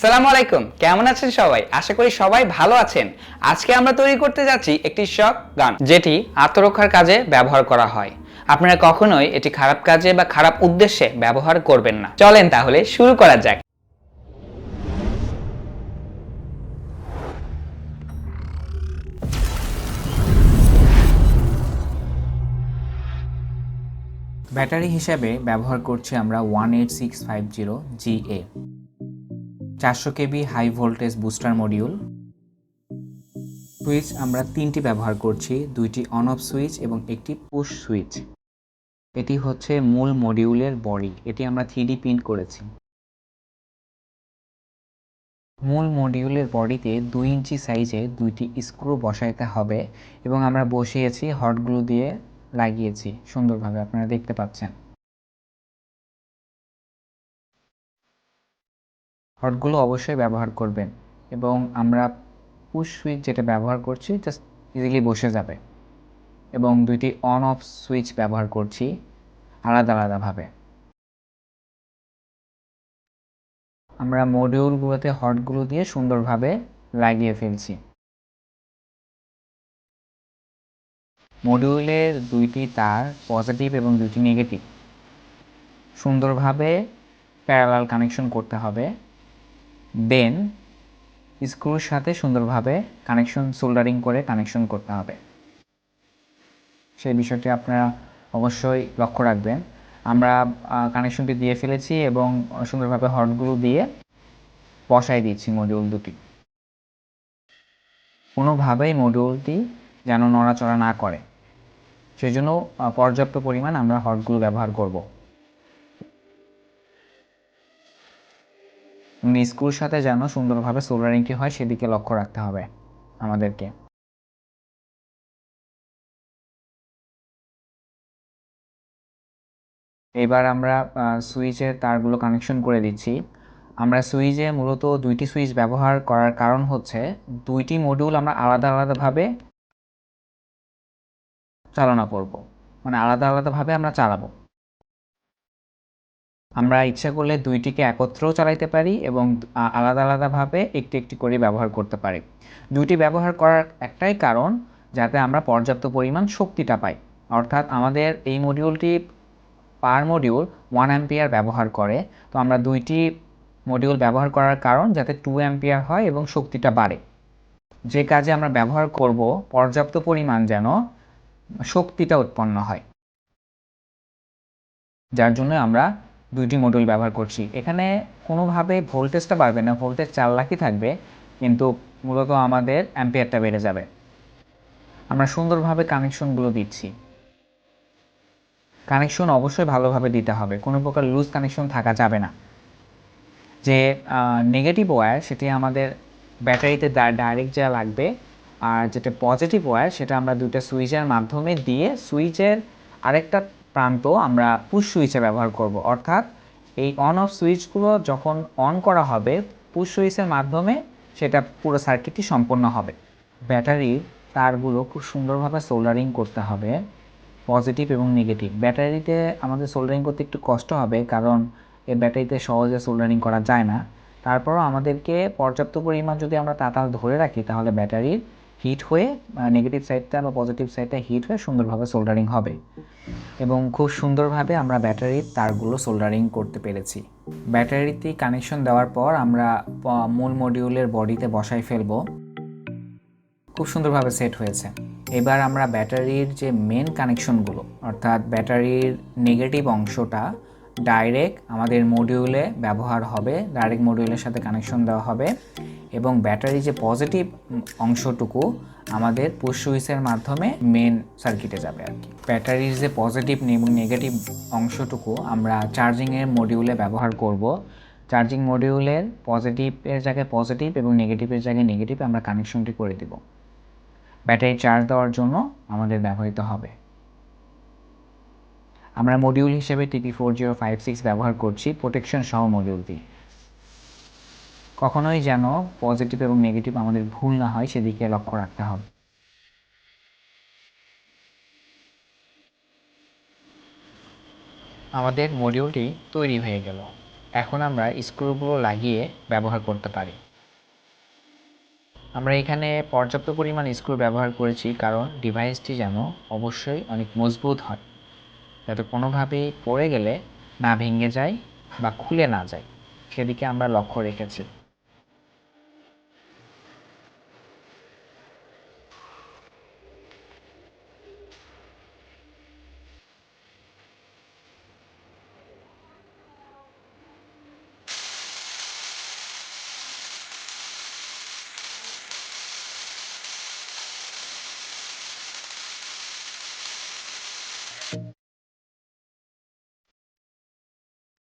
সালামু আলাইকুম, কেমন আছেন সবাই? আশা করি সবাই ভালো আছেন। আজকে আমরা তৈরি করতে যাচ্ছি একটি শক গান, যেটি আত্মরক্ষার কাজে ব্যবহার করা হয়। আপনারা কখনোই এটি খারাপ কাজে বা খারাপ উদ্দেশ্যে ব্যবহার করবেন না। চলেন তাহলে শুরু করা যাক। ব্যাটারি হিসাবে ব্যবহার করছি আমরা one eight six five zero G GA চারশো KB high voltage booster module. Switch আমরা তিনটি ব্যবহার করছি, দুইটি অন অফ সুইচ এবং একটি পুশ সুইচ। এটি হচ্ছে মূল মডিউলের বডি, এটি আমরা থ্রি প্রিন্ট করেছি। মূল মডিউলের বডিতে দুই ইঞ্চি সাইজে দুইটি স্ক্রু বসাইতে হবে এবং আমরা বসিয়েছি, হটগুলো দিয়ে লাগিয়েছি, সুন্দরভাবে, আপনারা দেখতে পাচ্ছেন। হটগুলো অবশ্যই ব্যবহার করবেন এবং আমরা পুশ সুইচ যেটা ব্যবহার করছি জাস্ট ইজিলি বসে যাবে এবং দুইটি অন অফ সুইচ ব্যবহার করছি আলাদা আলাদাভাবে আমরা মডিউলগুলোতে হটগুলো দিয়ে সুন্দরভাবে লাগিয়ে ফেলছি। মডিউলের দুইটি তার পজিটিভ এবং দুইটি নেগেটিভ সুন্দরভাবে প্যারালাল কানেকশন করতে হবে। দেন স্ক্রুর সাথে সুন্দরভাবে কানেকশন সোল্ডারিং করে কানেকশন করতে হবে। সেই বিষয়টি আপনারা অবশ্যই লক্ষ্য রাখবেন। আমরা কানেকশনটি দিয়ে ফেলেছি এবং সুন্দরভাবে হটগুলো দিয়ে বসাই দিচ্ছি মডিউল দুটি। কোনোভাবেই মডিউলটি যেন নড়াচড়া না করে। সেই জন্য পর্যাপ্ত পরিমাণ আমরা হটগুলো ব্যবহার করব। স্ক্রুর সাথে যেন সুন্দরভাবে সোল্ডারিংটি হয়, সেদিকে লক্ষ্য রাখতে হবে আমাদেরকে। এবার আমরা সুইচের তারগুলো কানেকশন করে দিচ্ছি। আমরা সুইচে মূলত দুইটি সুইচ ব্যবহার করার কারণ হচ্ছে, দুইটি মডিউল আমরা আলাদা আলাদাভাবে চালনা করব। মানে আলাদা আলাদাভাবে আমরা চালাবো। আমরা ইচ্ছা করলে দুইটিকে একত্রেও চালাইতে পারি এবং আলাদা আলাদাভাবে একটি একটি করে ব্যবহার করতে পারি। দুইটি ব্যবহার করার একটাই কারণ যাতে আমরা পর্যাপ্ত পরিমাণ শক্তিটা পাই। অর্থাৎ আমাদের এই মডিউলটি পার মডিউল ওয়ান অ্যাম্পিয়ার ব্যবহার করে। তো আমরা দুইটি মডিউল ব্যবহার করার কারণ যাতে টু অ্যাম্পিয়ার হয় এবং শক্তিটা বাড়ে। যে কাজে আমরা ব্যবহার করব, পর্যাপ্ত পরিমাণ যেন শক্তিটা উৎপন্ন হয়। যার জন্য আমরা দুইটি মডিউল ব্যবহার করছি। এখানে কোনোভাবে ভোল্টেজটা বাড়বে না ভোল্টেজ চার লাখই থাকবে, কিন্তু মূলত আমাদের অ্যাম্পিয়ারটা বেড়ে যাবে। আমরা সুন্দরভাবে কানেকশনগুলো দিচ্ছি। কানেকশন অবশ্যই ভালোভাবে দিতে হবে, কোনো প্রকার লুজ কানেকশন থাকা যাবে না। যে নেগেটিভ ওয়্যার সেটি আমাদের ব্যাটারিতে ডাইরেক্ট যা লাগবে, আর যেটা পজিটিভ ওয়্যার সেটা আমরা দুইটা সুইচের মাধ্যমে দিয়ে সুইচের আরেকটা প্রান্ত আমরা পুশ সুইচে ব্যবহার করব। অর্থাৎ এই অন অফ সুইচগুলো যখন অন করা হবে পুশ সুইচের মাধ্যমে সেটা পুরো সার্কিটটি সম্পন্ন হবে। ব্যাটারির তারগুলো খুব সুন্দরভাবে সোল্ডারিং করতে হবে পজিটিভ এবং নেগেটিভ ব্যাটারিতে আমাদের সোল্ডারিং করতে একটু কষ্ট হবে, কারণ এই ব্যাটারিতে সহজে সোল্ডারিং করা যায় না। তারপরও আমাদেরকে পর্যাপ্ত পরিমাণ যদি আমরা তাতাল ধরে রাখি, তাহলে ব্যাটারির হিট হয়ে নেগেটিভ সাইডটা বা পজিটিভ সাইডটা হিট হয়ে সুন্দরভাবে সোল্ডারিং হবে। এবং খুব সুন্দরভাবে আমরা ব্যাটারির তারগুলো সোল্ডারিং করতে পেরেছি। ব্যাটারিতে কানেকশন দেওয়ার পর আমরা মূল মডিউলের বডিতে বসাই ফেলব। খুব সুন্দরভাবে সেট হয়েছে। এবার আমরা ব্যাটারির যে মেন কানেকশনগুলো অর্থাৎ ব্যাটারির নেগেটিভ অংশটা ডাইরেক্ট আমাদের মডিউলে ব্যবহার হবে ডাইরেক্ট মডিউলের সাথে কানেকশন দেওয়া হবে। এবং ব্যাটারি যে পজিটিভ অংশটুকু আমাদের পুশ সুইচের মাধ্যমে মেন সার্কিটে যাবে আর কি। ব্যাটারির যে পজিটিভ এবং নেগেটিভ অংশটুকু আমরা চার্জিংয়ের মডিউলে ব্যবহার করব। চার্জিং মডিউলের পজিটিভের জায়গায় পজিটিভ এবং নেগেটিভের জায়গায় নেগেটিভ আমরা কানেকশনটি করে দিব। ব্যাটারি চার্জ দেওয়ার জন্য আমাদের ব্যবহৃত হবে। আমরা মডিউল হিসেবে TP four zero five six ব্যবহার করছি প্রোটেকশন সহ মডিউলটি কখনোই যেন পজিটিভ এবং নেগেটিভ আমাদের ভুল না হয়, সেদিকে লক্ষ্য রাখতে হবে। আমাদের মডিউলটি তৈরি হয়ে গেল। এখন আমরা স্ক্রুগুলো লাগিয়ে ব্যবহার করতে পারি। আমরা এখানে পর্যাপ্ত পরিমাণ স্ক্রু ব্যবহার করেছি, কারণ ডিভাইসটি যেন অবশ্যই অনেক মজবুত হয়। যাতে কোনোভাবেই পড়ে গেলে না ভেঙে যায় বা খুলে না যায়, সেদিকে আমরা লক্ষ্য রেখেছি।